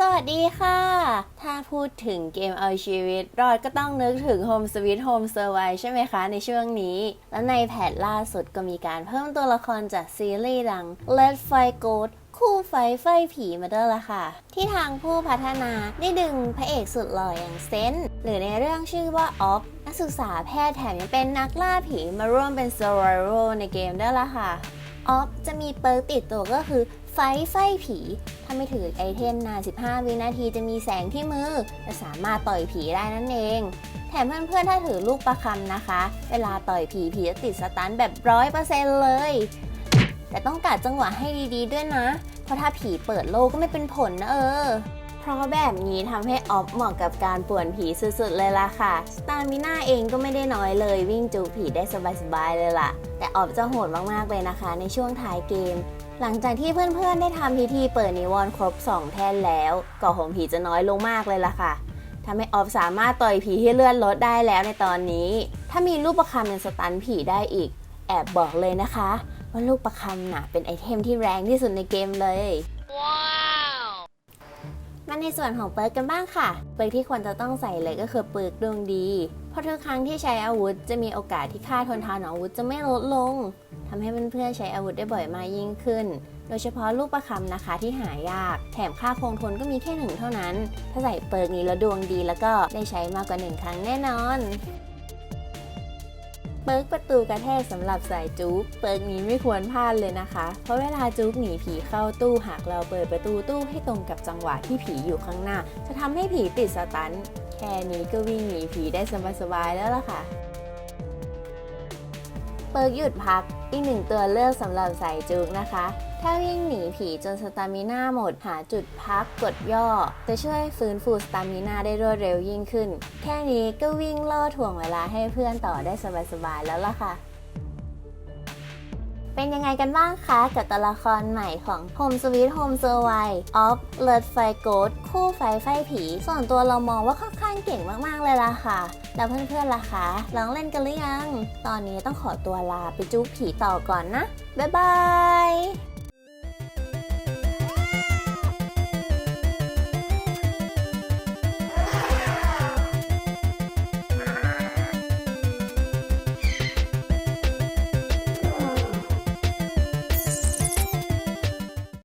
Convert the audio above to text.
สวัสดีค่ะ ถ้าพูดถึงเกมเอาชีวิต รอดก็ต้องนึกถึง Home Sweet Home Survive ใช่ไหมคะ ในช่วงนี้ และในแพทล่าสุดก็มีการเพิ่มตัวละครจากซีรีส์ดัง Let Fight Go คู่ไฟไฟผีมาด้วยละค่ะ ที่ทางผู้พัฒนาได้ดึงพระเอกสุดหล่ออย่างเซนต์หรือในเรื่องชื่อว่าออฟนักศึกษาแพทย์แถมยังเป็นนักล่าผีมาร่วมเป็น survival ในเกมด้วยละค่ะออฟจะมีเปิร์กติดตัวก็คือ ไฟไฟผี ถ้าไม่ถือไอเทมนาน 15 วินาทีจะมีแสงที่มือ จะสามารถต่อยผีได้นั่นเอง แถมเพื่อนๆ ถ้าถือลูกประคำนะคะ เวลาต่อยผีผีจะติดสตันแบบร้อยเปอร์เซ็นต์เลย แต่ต้องกัดจังหวะให้ดีๆด้วยนะ เพราะถ้าผีเปิดโลกก็ไม่เป็นผลนะเออ เพราะแบบนี้ทำให้ออฟเหมาะกับการป่วนผีสุดๆเลยล่ะค่ะ สตามิน่าเองก็ไม่ได้น้อยเลยวิ่งจูผีได้สบายๆเลยล่ะ แต่ออฟจะโหดมากๆเลยนะคะ ในช่วงท้ายเกม หลังจากที่เพื่อนๆ ได้ทำพิธีเปิดนิวรณ์ครบ 2 แท่นแล้วก่อของผีจะน้อยลงมากเลยล่ะค่ะทำให้ออฟสามารถต่อยผีที่เลื่อนลดได้แล้วในตอนนี้ ถ้ามีลูกประคำยังสตันผีได้อีก แอบบอกเลยนะคะ ว่าลูกประคำน่ะเป็นไอเทมที่แรงที่สุดในเกมเลยมาในส่วนของเปิร์กกันบ้างค่ะ เปิร์กที่ควรจะต้องใส่เลยก็คือเปิร์กดวงดีเพ ราะทุกครั้งที่ใช้อาวุธจะมีโอกาสที่ค่าทนทานของอาวุธจะไม่ลดลงทำให้เพื่อนๆใช้อาวุธได้บ่อยมากยิ่งขึ้น โดยเฉพาะลูกประคำนะคะที่หายาก แถมค่าคงทนก็มีแค่หนึ่งเท่านั้น ถ้าใส่เปิกนี้แล้วดวงดี แล้วก็ได้ใช้มากกว่าหนึ่งครั้งแน่นอนเปิร์กประตูกระแทกสำหรับสายจุ๊กเปิร์กนี้ไม่ควรพลาดเลยนะคะ เพราะเวลาจุ๊กหนีผีเข้าตู้หากเราเปิดประตูตู้ให้ตรงกับจังหวะที่ผีอยู่ข้างหน้า จะทำให้ผีติดสตัน แค่นี้ก็วิ่งหนีผีได้สบายๆแล้วล่ะค่ะ เปิร์กหยุดพักอีกหนึ่งตัวเลือกสำหรับสายจุกนะคะ ถ้าวิ่งหนีผีจนสตามิน่าหมดหาจุดพักกดย่อ จะช่วยฟื้นฟูสตามิน่าได้รวดเร็วยิ่งขึ้น แค่นี้ก็วิ่งล่อถ่วงเวลาให้เพื่อนต่อได้สบายๆแล้วล่ะค่ะ เป็นยังไงกันบ้างคะกับตัวละครใหม่ของ Home Sweet Home Survive of l e d Fire Ghost คู่ไฟไฟผี ส่วนตัวเรามองว่าค่อนข้างเก่งมากๆเลยล่ะค่ะ แล้วเพื่อนๆล่ะคะลองเล่นกันหรือยัง ตอนนี้ต้องขอตัวลาไปจู้ผีต่อก่อนนะ บ๊ายบาย